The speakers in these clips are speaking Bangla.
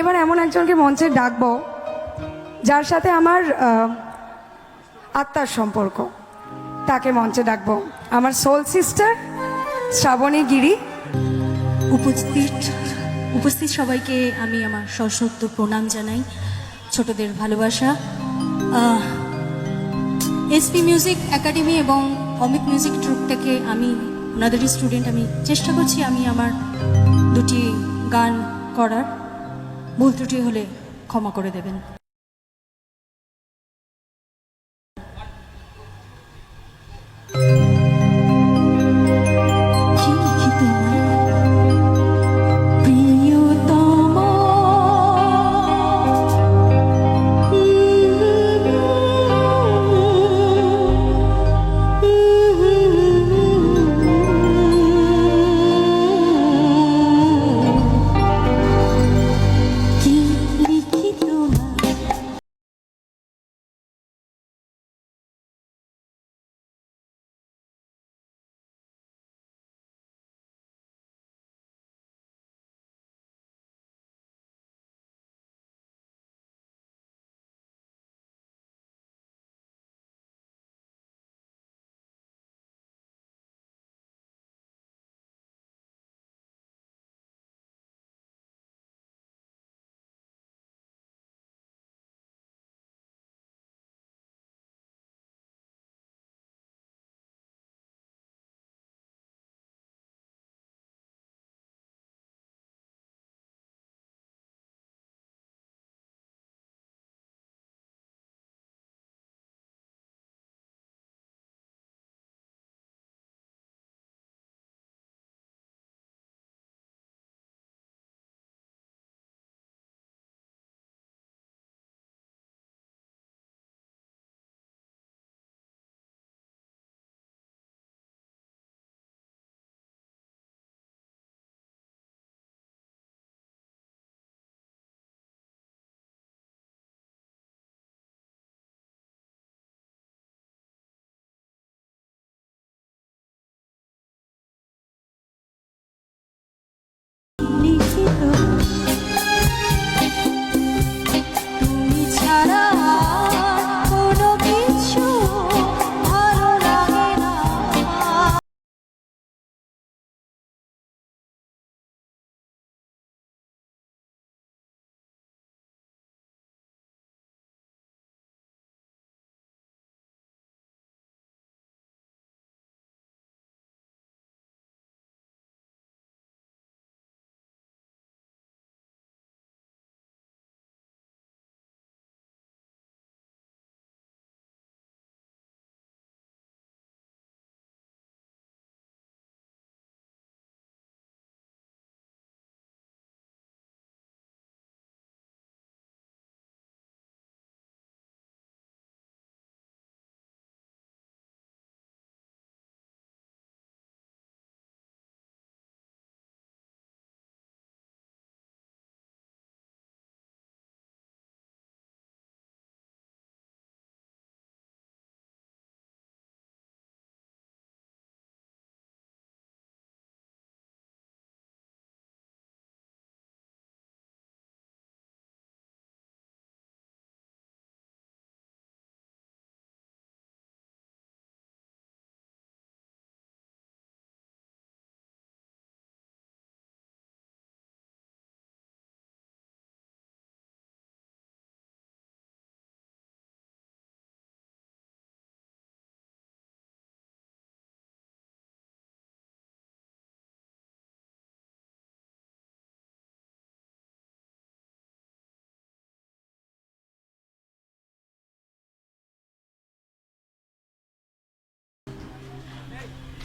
এবার এমন একজনকে মঞ্চে ডাকবো, যার সাথে আমার আত্মার সম্পর্ক। তাকে মঞ্চে ডাকবো। আমার সোল সিস্টার শ্রাবণী গিরি। উপস্থিত উপস্থিত সবাইকে আমি আমার সশক্ত প্রণাম জানাই। ছোটদের ভালোবাসা। এসপি মিউজিক একাডেমি এবং অমিত মিউজিক ট্রুপ থেকে আমি, ওনাদেরই স্টুডেন্ট আমি চেষ্টা করছি আমি আমার দুটি গান করার। ভুল ত্রুটি হলে ক্ষমা করে দেবেন।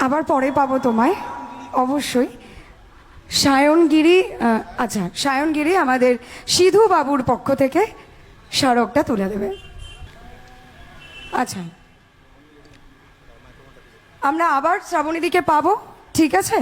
আবার পরে পাবো তোমায়, অবশ্যই। সায়নগিরি আচ্ছা সায়নগিরি আমাদের সিধু বাবুর পক্ষ থেকে স্মারকটা তুলে দেবে। আচ্ছা। আমরা আবার শ্রাবণীদিকে পাবো, ঠিক আছে?